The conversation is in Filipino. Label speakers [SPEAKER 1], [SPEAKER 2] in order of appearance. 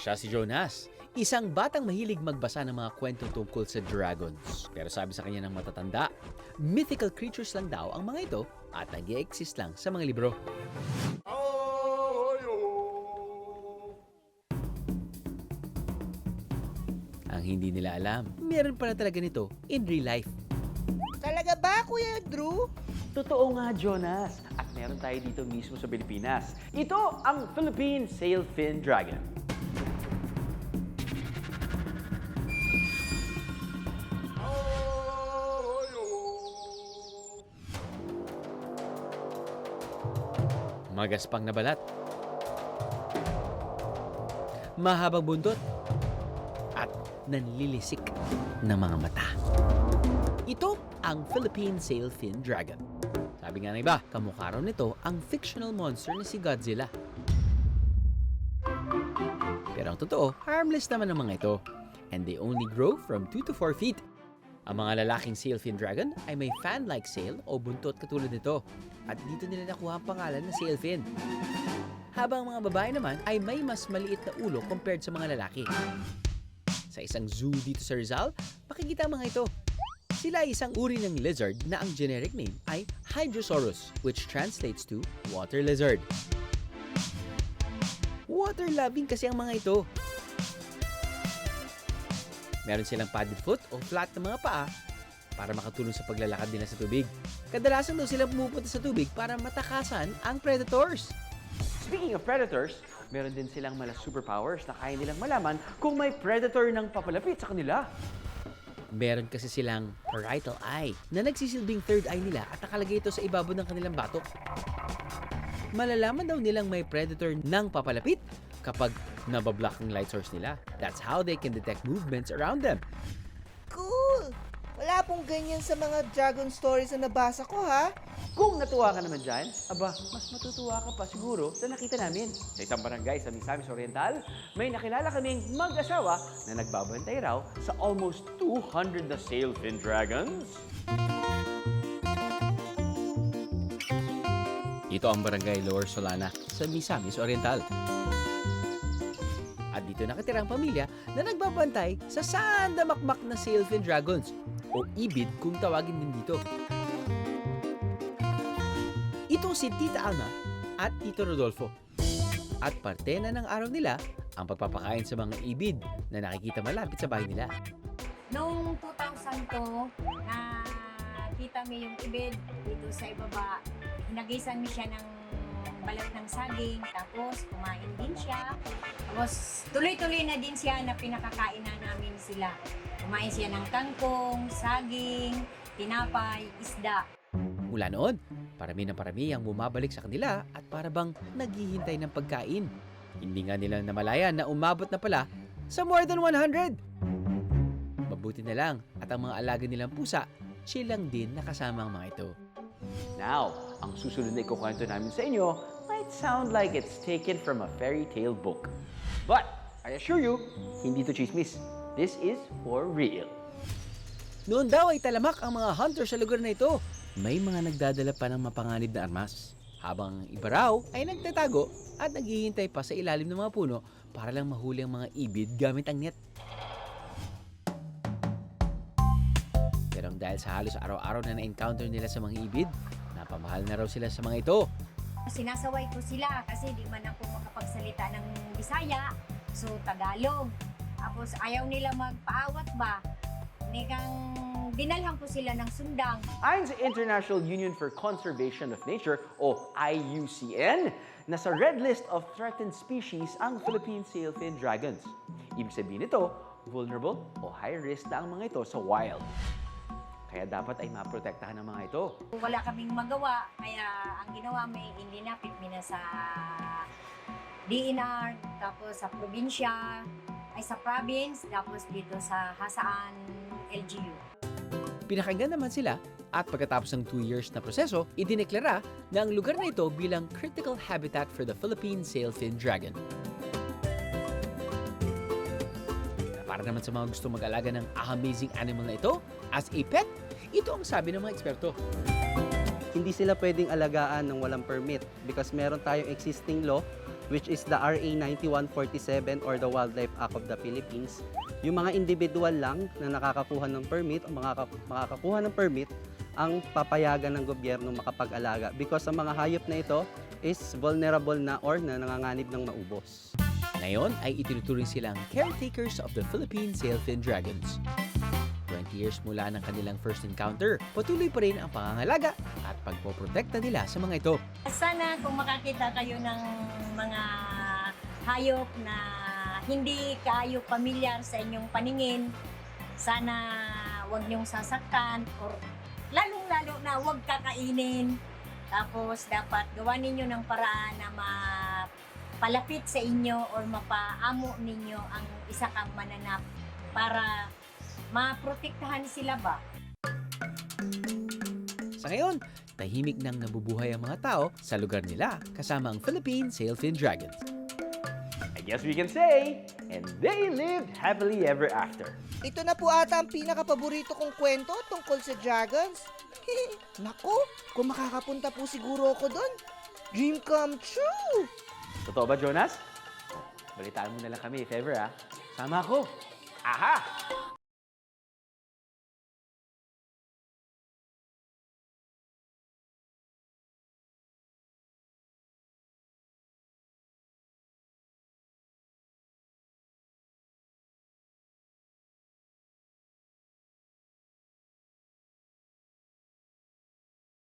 [SPEAKER 1] Siya si Jonas, isang batang mahilig magbasa ng mga kwento tungkol sa dragons. Pero sabi sa kanya ng matatanda, mythical creatures lang daw ang mga ito at nag exist lang sa mga libro. Ang hindi nila alam, meron pala talaga nito in real life.
[SPEAKER 2] Talaga ba, Kuya Drew?
[SPEAKER 3] Totoo nga, Jonas. At meron tayo dito mismo sa Pilipinas. Ito ang Philippine Sailfin Dragon.
[SPEAKER 1] Magaspang na balat. Mahabang buntot. At nanlilisik na mga mata. Ito ang Philippine Sailfin Dragon. Sabi nga ng iba, kamukha raw nito ang fictional monster na si Godzilla. Pero ang totoo, harmless naman ang mga ito. And they only grow from 2 to 4 feet. Ang mga lalaking sailfin dragon ay may fan-like sail o buntot katulad nito. At dito nila nakuha ang pangalan na sailfin. Habang ang mga babae naman ay may mas maliit na ulo compared sa mga lalaki. Sa isang zoo dito sa Rizal, makikita mga ito. Sila ay isang uri ng lizard na ang generic name ay Hydrosaurus, which translates to water lizard. Water-loving kasi ang mga ito. Meron silang padded foot o flat na mga paa para makatulong sa paglalakad nila sa tubig. Kadalasan daw sila pumupunta sa tubig para matakasan ang predators.
[SPEAKER 3] Speaking of predators, meron din silang mala superpowers na kaya nilang malaman kung may predator nang papalapit sa kanila.
[SPEAKER 1] Meron kasi silang parietal eye na nagsisilbing third eye nila at nakalagay ito sa ibabaw ng kanilang batok. Malalaman daw nilang may predator nang papalapit kapag nabablock ang light source nila. That's how they can detect movements around them.
[SPEAKER 2] Cool! Wala pong ganyan sa mga dragon stories na nabasa ko, ha?
[SPEAKER 3] Kung natuwa ka naman dyan, aba, mas matutuwa ka pa siguro sa nakita namin. Sa isang barangay sa Misamis Oriental, may nakilala kaming mag-asawa na nagbabantay raw sa almost 200 na sailfin dragons.
[SPEAKER 1] Ito ang barangay Lower Solana sa Misamis Oriental. At dito nakatira ang pamilya na nagbabantay sa sandamakmak na sailfin dragons o ibid kung tawagin din dito. Ito si Tita Alma at Tito Rodolfo. At parte na ng araw nila ang pagpapakain sa mga ibid na nakikita malapit sa bahay nila.
[SPEAKER 4] Noong 2002, nakita mo yung ibid dito sa ibaba. Hinagisan mo siya ng balat ng saging, tapos kumain din siya. Tapos tuloy-tuloy na din siya na pinakakain na namin sila. Kumain siya ng kangkong, saging, tinapay, isda.
[SPEAKER 1] Mula noon, parami ng parami ang bumabalik sa kanila at para bang naghihintay ng pagkain. Hindi nga nila namalayan na umabot na pala sa more than 100. Mabuti na lang at ang mga alaga nilang pusa, chill lang din nakasama ang mga ito.
[SPEAKER 3] Now, ang susunod na ikukwento namin sa inyo might sound like it's taken from a fairy tale book. But, I assure you, hindi to chismis. This is for real.
[SPEAKER 1] Noon daw ay talamak ang mga hunter sa lugar na ito. May mga nagdadala pa ng mapanganib na armas. Habang iba raw ay nagtatago at naghihintay pa sa ilalim ng mga puno para lang mahuli ang mga ibid gamit ang net. Pero dahil sa halos araw-araw na na-encounter nila sa mga ibid, napamahal na raw sila sa mga ito.
[SPEAKER 4] Sinasaway ko sila kasi di man ako makapagsalita ng Bisaya, so Tagalog. Tapos ayaw nila magpaawat ba? Nigang dinalhan ko sila ng sundang.
[SPEAKER 3] Ayon sa International Union for Conservation of Nature o IUCN, nasa red list of threatened species ang Philippine sailfin dragons. Ibig sabihin nito, vulnerable o high risk na ang mga ito sa wild. Kaya dapat ay maprotektahan ng mga ito.
[SPEAKER 4] Wala kaming magawa, kaya ang ginawa may ilinapit mi na sa DNR, tapos sa probinsya, ay sa province, tapos dito sa Hasaan LGU.
[SPEAKER 1] Pinakinggan naman sila at pagkatapos ng 2 years na proseso, idineklara na ang lugar na ito bilang critical habitat for the Philippine sailfin dragon. Para naman sa mga gusto mag-alaga ng amazing animal na ito, as a pet, ito ang sabi ng mga eksperto.
[SPEAKER 5] hindi sila pwedeng alagaan ng walang permit because meron tayong existing law which is the RA 9147 or the Wildlife Act of the Philippines. Yung mga individual lang na nakakakuha ng permit o makakakuha ng permit ang papayagan ng gobyerno makapag-alaga because sa mga hayop na ito is vulnerable na or na nanganganib ng maubos.
[SPEAKER 1] Ngayon ay itinuturing silang caretakers of the Philippine Sailfin Dragons. 20 years mula ng kanilang first encounter, patuloy pa rin ang pangangalaga at pagpoprotekta nila sa mga ito.
[SPEAKER 4] Sana kung makakita kayo ng mga hayop na hindi kayo pamilyar sa inyong paningin, sana huwag niyong sasaktan or lalong-lalo na huwag kakainin. Tapos dapat gawa ninyo ng paraan na mapalapit sa inyo or mapaamo ninyo ang isa kang mananap para maprotektahan sila ba?
[SPEAKER 1] Sa ngayon, tahimik nang nabubuhay ang mga tao sa lugar nila kasama ang Philippine Sailfin Dragons.
[SPEAKER 3] I guess we can say, and they lived happily ever after.
[SPEAKER 2] Ito na po ata ang pinakapaborito kong kwento tungkol sa dragons. Naku, kung makakapunta po siguro ako doon. Dream come true!
[SPEAKER 3] Totoo ba, Jonas? Balitaan mo na lang kami if ever, ha? Sama ako. Aha!